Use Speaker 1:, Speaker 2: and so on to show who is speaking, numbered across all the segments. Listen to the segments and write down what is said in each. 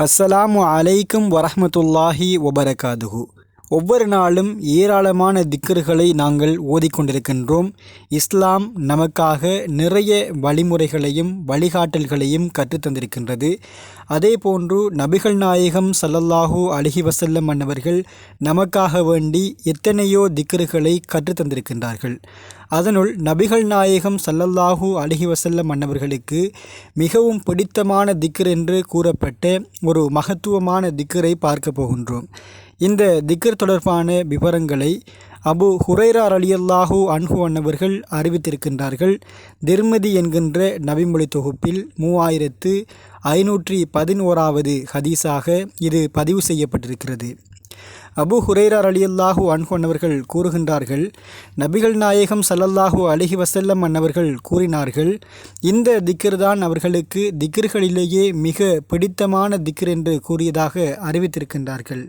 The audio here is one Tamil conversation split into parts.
Speaker 1: அஸ்ஸலாமு அலைக்கும் வரஹ்மத்துல்லாஹி வபரகாதுஹு. ஒவ்வொரு நாளும் ஏராளமான திக்கர்களை நாங்கள் ஓதிக்கொண்டிருக்கின்றோம். இஸ்லாம் நமக்காக நிறைய வழிமுறைகளையும் வழிகாட்டல்களையும் கற்றுத்தந்திருக்கின்றது. அதே போன்று நபிகள் நாயகம் சல்லல்லாஹூ அலஹி வசல்லம் மன்னவர்கள் நமக்காக வேண்டி எத்தனையோ திக்ருகளை கற்றுத்தந்திருக்கின்றார்கள் அதனுள் நபிகள் நாயகம் சல்லல்லாஹூ அலஹி வசல்லம் மன்னவர்களுக்கு மிகவும் பிடித்தமான திக்ர் என்று கூறப்பட்ட ஒரு மகத்துவமான திக்ரை பார்க்க போகின்றோம். இந்த திக்ர் தொடர்பான விவரங்களை அபு ஹுரைரா அலியல்லாஹு அன்ஹு அன்னவர்கள் அறிவித்திருக்கின்றார்கள். திர்மதி என்கின்ற நபிமொழி தொகுப்பில் மூவாயிரத்து ஐநூற்றி பதினோராவது ஹதீஸாக இது பதிவு செய்யப்பட்டிருக்கிறது. அபு ஹுரைரா அலியல்லாஹு அன்ஹு அன்னவர்கள் கூறுகின்றார்கள் நபிகள் நாயகம் சல்லல்லாஹு அலிஹி வசல்லம் அன்னவர்கள் கூறினார்கள் இந்த திக்ர் தான் அவர்களுக்கு திக்ர்களிலேயே மிக பிடித்தமான திக்ர் என்று கூறியதாக அறிவித்திருக்கின்றார்கள்.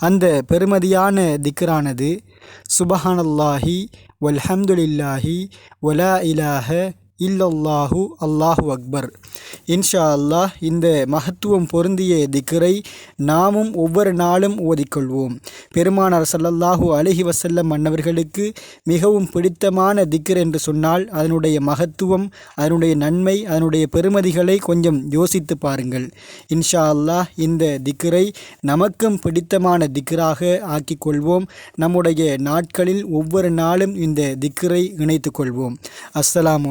Speaker 1: அந்த பெருமதியான திக்ரானது சுபஹானல்லாஹி வல்ஹம்துலில்லாஹி ஒலா இலாஹ இல்லல்லாஹு அல்லாஹு அக்பர். இன்ஷா அல்லாஹ் இந்த மகத்துவம் பொருந்திய திக்கரை நாமும் ஒவ்வொரு நாளும் ஓதிக்கொள்வோம். பெருமானார் சல்லல்லாஹூ அலைஹி வசல்லம் மன்னவர்களுக்கு மிகவும் பிடித்தமான திக்கர் என்று சொன்னால் அதனுடைய மகத்துவம் அதனுடைய நன்மை அதனுடைய பெருமதிகளை கொஞ்சம் யோசித்து பாருங்கள். இன்ஷா அல்லாஹ் இந்த திக்கரை நமக்கும் பிடித்தமான திக்கராக ஆக்கிக் கொள்வோம். நம்முடைய நாட்களில் ஒவ்வொரு நாளும் இந்த திக்கரை இணைத்துக் கொள்வோம். அஸ்ஸலாமு